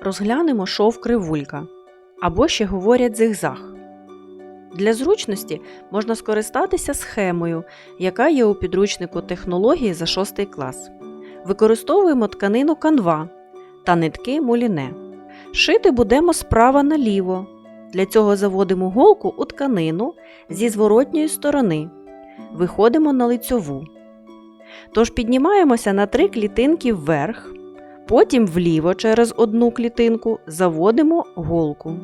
розглянемо шов кривулька або ще говорять зигзаг. Для зручності можна скористатися схемою, яка є у підручнику технології за 6 клас. Використовуємо тканину канва та нитки муліне. Шити будемо справа наліво. Для цього заводимо голку у тканину зі зворотньої сторони. Виходимо на лицьову. Тож піднімаємося на три клітинки вверх, потім вліво через одну клітинку заводимо голку.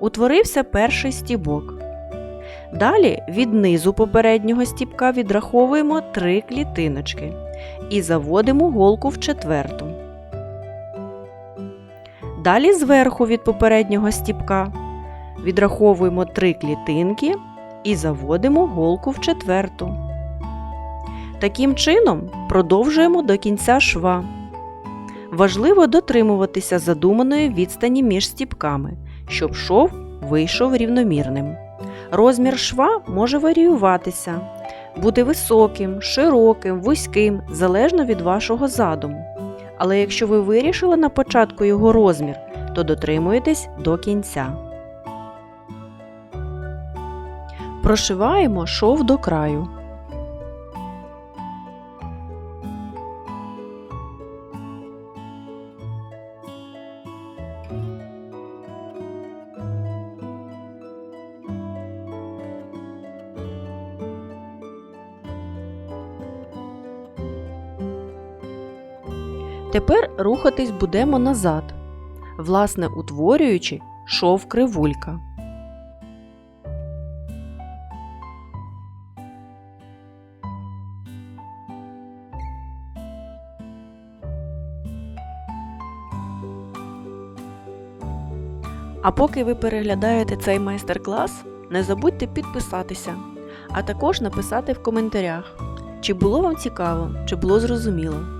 Утворився перший стібок. Далі від низу попереднього стібка відраховуємо три клітиночки і заводимо голку в четверту. Далі зверху від попереднього стібка відраховуємо три клітинки і заводимо голку в четверту. Таким чином продовжуємо до кінця шва. Важливо дотримуватися задуманої відстані між стібками, щоб шов вийшов рівномірним. Розмір шва може варіюватися, бути високим, широким, вузьким, залежно від вашого задуму. Але якщо ви вирішили на початку його розмір, то дотримуєтесь до кінця. Прошиваємо шов до краю. Тепер рухатись будемо назад, власне утворюючи шов кривулька. А поки ви переглядаєте цей майстер-клас, не забудьте підписатися, а також написати в коментарях, чи було вам цікаво, чи було зрозуміло.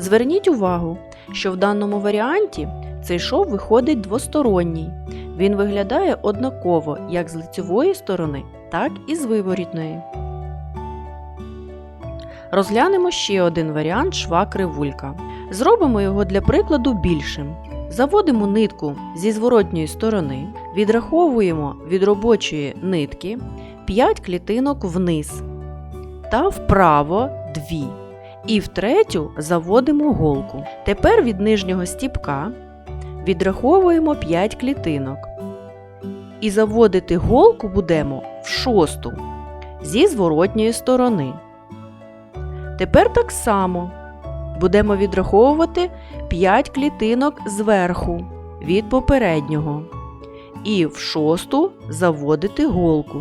Зверніть увагу, що в даному варіанті цей шов виходить двосторонній. Він виглядає однаково як з лицевої сторони, так і з виворітної. Розглянемо ще один варіант шва кривулька. Зробимо його для прикладу більшим. Заводимо нитку зі зворотньої сторони, відраховуємо від робочої нитки 5 клітинок вниз та вправо 2. І в третю заводимо голку. Тепер від нижнього стіпка відраховуємо 5 клітинок. І заводити голку будемо в шосту зі зворотньої сторони. Тепер так само будемо відраховувати 5 клітинок зверху від попереднього. І в шосту заводити голку.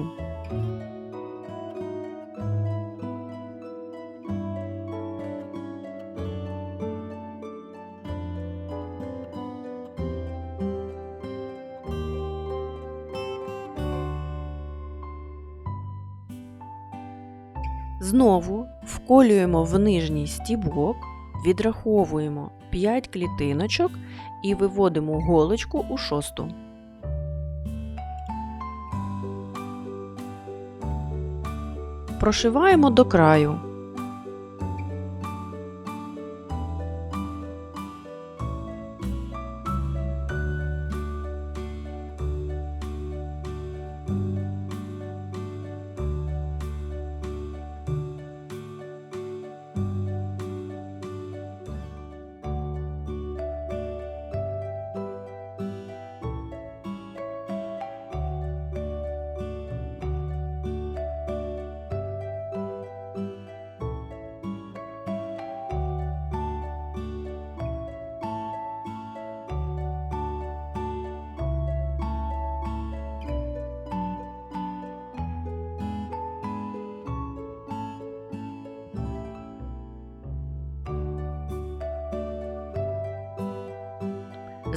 Знову вколюємо в нижній стібок, відраховуємо 5 клітиночок і виводимо голочку у шосту. Прошиваємо до краю.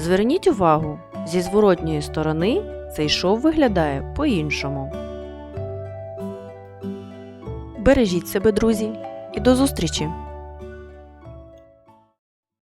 Зверніть увагу, зі зворотньої сторони цей шов виглядає по-іншому. Бережіть себе, друзі, і до зустрічі!